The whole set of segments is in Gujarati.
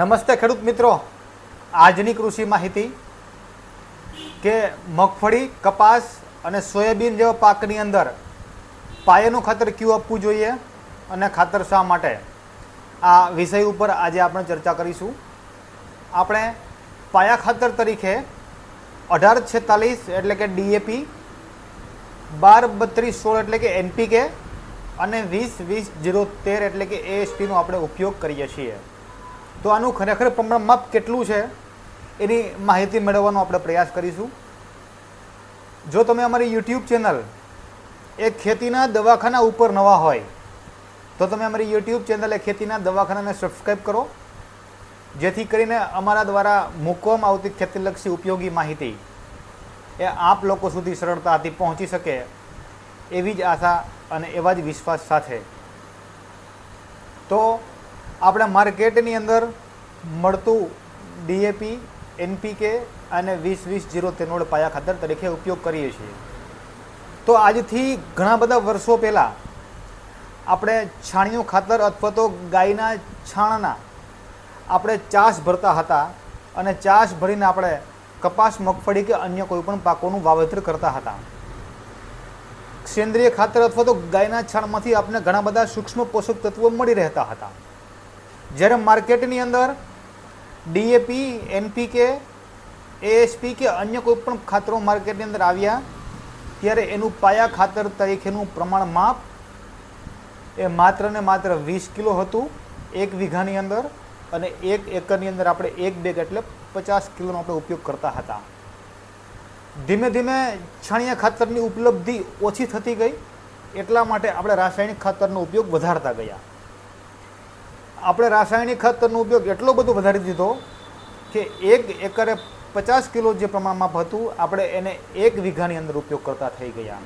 નમસ્તે ખેડૂત મિત્રો. આજની કૃષિ માહિતી કે મગફળી, કપાસ અને સોયાબીન જેવા પાકની અંદર પાયાનું ખાતર ક્યું આપવું જોઈએ અને ખાતર શા માટે? આ વિષય ઉપર આજે આપણે ચર્ચા કરીશું. આપણે પાયા ખાતર તરીકે અઢાર છેતાલીસ એટલે કે ડીએપી, બાર બત્રીસ સોળ એટલે કે એનપીકે અને વીસ વીસ જીરો તેર એટલે કે એએસપીનો આપણે ઉપયોગ કરીએ છીએ. તો આનું ખરેખર પ્રમાણ માપ કેટલું છે એની માહિતી મેળવવાનો આપણે પ્રયાસ કરીશું. જો તમે અમારી યુટ્યુબ ચેનલ એ ખેતીના દવાખાના ઉપર નવા હોય, તો તમે અમારી યુટ્યુબ ચેનલ એ ખેતીના દવાખાનાને સબસ્ક્રાઈબ કરો. જેથી કરીને અમારા દ્વારા મૂકવામાં આવતી ખેતીલક્ષી ઉપયોગી માહિતી એ આપ લોકો સુધી સરળતાથી પહોંચી શકે એવી જ આશા અને એવા જ વિશ્વાસ સાથે. તો આપણે માર્કેટની અંદર મળતું ડીએપી, એનપીકે અને વીસ વીસ જીરો તેનોડ પાયા ખાતર તરીકે ઉપયોગ કરીએ છીએ. તો આજથી ઘણા બધા વર્ષો પહેલાં આપણે છાણિયું ખાતર અથવા તો ગાયના છાણના આપણે ચાસ ભરતા હતા અને ચાસ ભરીને આપણે કપાસ, મગફળી કે અન્ય કોઈપણ પાકોનું વાવેતર કરતા હતા. સેન્દ્રિય ખાતર અથવા તો ગાયના છાણમાંથી આપણે ઘણા બધા સૂક્ષ્મ પોષક તત્વો મળી રહેતા હતા. જ્યારે માર્કેટની અંદર ડીએપી એનપીકે એએસપી કે અન્ય કોઈ પણ ખાતરો માર્કેટની અંદર આવ્યા, ત્યારે એનું પાયા ખાતર તરીકેનું પ્રમાણ માપ એ માત્ર ને માત્ર વીસ કિલો હતું એક વીઘાની અંદર અને એક એકરની અંદર આપણે એક બેગ એટલે પચાસ કિલોનો આપણે ઉપયોગ કરતા હતા. ધીમે ધીમે છાણિયા ખાતરની ઉપલબ્ધિ ઓછી થતી ગઈ, એટલા માટે આપણે રાસાયણિક ખાતરનો ઉપયોગ વધારતા ગયા. આપણે રાસાયણિક ખાતરનો ઉપયોગ એટલો બધો વધારી દીધો કે એક એકરે પચાસ કિલો જે પ્રમાણમાં હતું આપણે એને એક વીઘાની અંદર ઉપયોગ કરતા થઈ ગયા.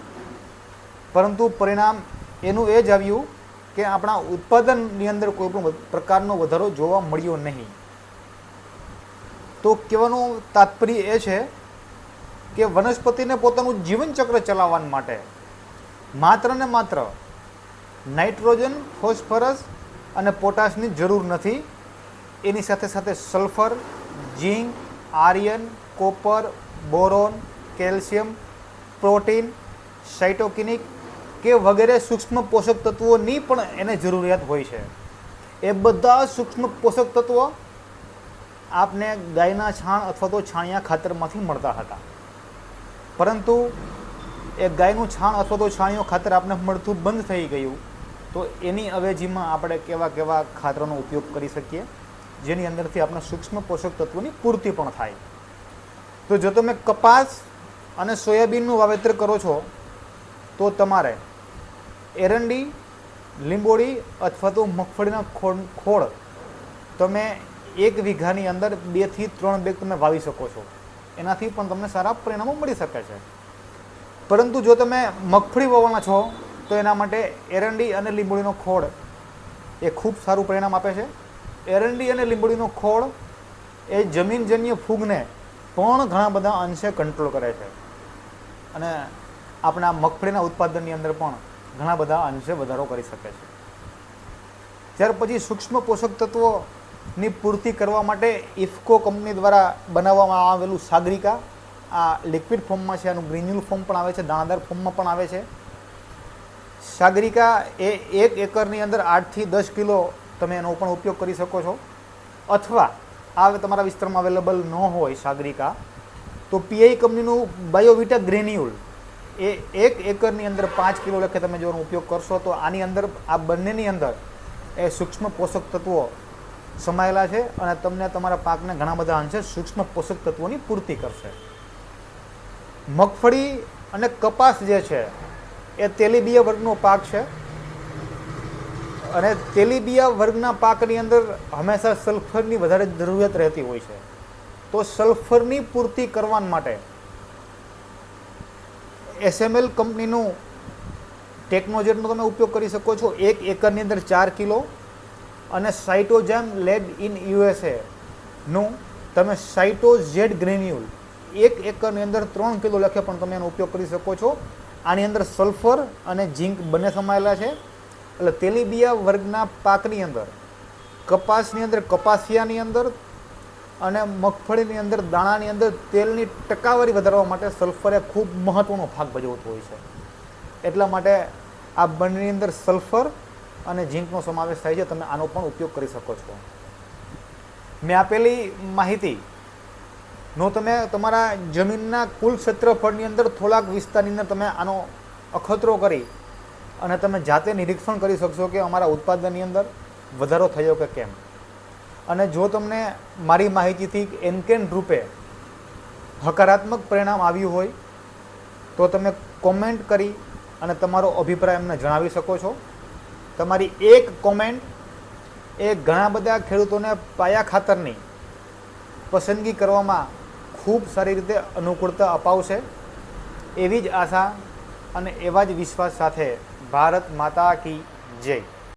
પરંતુ પરિણામ એનું એ જ આવ્યું કે આપણા ઉત્પાદનની અંદર કોઈ પણ પ્રકારનો વધારો જોવા મળ્યો નહીં. તો કહેવાનું તાત્પર્ય એ છે કે વનસ્પતિને પોતાનું જીવનચક્ર ચલાવવા માટે માત્ર ને માત્ર નાઇટ્રોજન, ફોસ્ફરસ અને પોટાશની જરૂર નથી. એની સાથે સાથે sulphur, zinc, iron, copper, boron, calcium, protein cytokinic કે વગેરે સૂક્ષ્મ પોષક તત્વોની પણ એને જરૂરિયાત હોય છે. એ બધા સૂક્ષ્મ પોષક તત્વો આપને ગાયના છાણ અથવા તો છાણિયા ખાતરમાંથી મળતા હતા. પરંતુ એ ગાયનું છાણ અથવા તો છાણિયો ખાતર આપને મળતું બંધ થઈ ગયું. તો એની અવેજીમાં આપણે કેવા કેવા ખાતરોનો ઉપયોગ કરી શકીએ? જેની અંદરથી આપણે સૂક્ષ્મ પોષક તત્વોની પૂર્તિ પણ થાય. તો જો તમે કપાસ અને સોયાબીનનું વાવેતર કરો છો, તો તમારે એરંડી, લીંબોળી અથવા તો મગફળીના ખોળ ખોળ તમે એક વીઘાની અંદર બેથી ત્રણ બેગ તમે વાવી શકો છો. એનાથી પણ તમને સારા પરિણામો મળી શકે છે. પરંતુ જો તમે મગફળી વાવવાના છો તો એના માટે એરંડી અને લીંબોળીનો ખોળ એ ખૂબ સારું પરિણામ આપે છે. એરંડી અને લીંબોળીનો ખોળ એ જમીનજન્ય ફૂગને પણ ઘણા બધા અંશે કંટ્રોલ કરે છે. અને આપણા મગફળીના ઉત્પાદનની અંદર પણ ઘણા બધા અંશે વધારો કરી શકે છે. ત્યાર પછી સૂક્ષ્મ પોષક તત્વોની પૂર્તિ કરવા માટે ઇફકો કંપની દ્વારા બનાવવામાં આવેલું સાગરિકા આ લિક્વિડ ફોર્મમાં છે, આનું ગ્રેન્યુલ ફોર્મ પણ આવે છે, દાણાદાર ફોર્મમાં પણ આવે છે. સાગરિકા, એ એક એકરની અંદર આઠથી દસ કિલો તમે એનો પણ ઉપયોગ કરી શકો છો. અથવા, આ તમારા વિસ્તારમાં અવેલેબલ ન હોય સાગરિકા, તો પીઆઈ કંપનીનું બાયોવિટા ગ્રેન્યુલ એ એક એકરની અંદર પાંચ કિલો લખે તમે જો ઉપયોગ કરશો, તો આની અંદર, આ બંનેની અંદર એ સૂક્ષ્મ પોષક તત્વો સમાયેલા છે અને તમને તમારા પાકને ઘણા બધા અંશે સૂક્ષ્મ પોષક તત્વોની પૂર્તિ કરશે. મગફળી અને કપાસ જે છે એ તેલીબિયા વર્ગનો પાક છે. અને તેલીબિયા વર્ગના પાકની અંદર હંમેશા સલ્ફરની વધારે જરૂરિયાત રહેતી હોય છે. તો સલ્ફરની પૂર્તિ કરવા માટે એસએમએલ કંપનીનું ટેકનોજેટનો તમે ઉપયોગ કરી શકો છો. એક એકરની અંદર ચાર કિલો અને સાઇટોજેમ લેબ ઇન યુએસએનું તમે સાઇટોઝેડ ગ્રેન્યુલ એક એકરની અંદર ત્રણ કિલો લખે પણ તમે એનો ઉપયોગ કરી શકો છો. આની અંદર સલ્ફર અને ઝીંક બંને સમાયેલા છે. એટલે તેલીબિયા વર્ગના પાકની અંદર, કપાસની અંદર, કપાસિયાની અંદર અને મગફળીની અંદર, દાણાની અંદર તેલની ટકાવારી વધારવા માટે સલ્ફર એ ખૂબ મહત્ત્વનો ભાગ ભજવતો હોય છે. એટલા માટે આ બંનેની અંદર સલ્ફર અને ઝીંકનો સમાવેશ થાય છે. તમે આનો પણ ઉપયોગ કરી શકો છો. મેં આપેલી માહિતી નો, તમે તમારા જમીનના કુલ ક્ષેત્રફળની અંદર થોડાક વિસ્તારની અંદર તમે આનો અખતરો કરી અને તમે જાતે નિરીક્ષણ કરી શકશો કે અમારા ઉત્પાદનની અંદર વધારો થયો કે કેમ. અને જો તમને મારી માહિતીથી એનકેન રૂપે હકારાત્મક પરિણામ આવ્યું હોય, તો તમે કોમેન્ટ કરી અને તમારો અભિપ્રાય અમને જણાવી શકો છો. તમારી એક કોમેન્ટ એ ઘણા બધા ખેડૂતોને પાયા ખાતરની પસંદગી કરવામાં ખૂબ સારી રીતે અનુકૂળતા અપાવશે. એવી જ આશા અને એવા જ વિશ્વાસ સાથે ભારત માતા કી જય.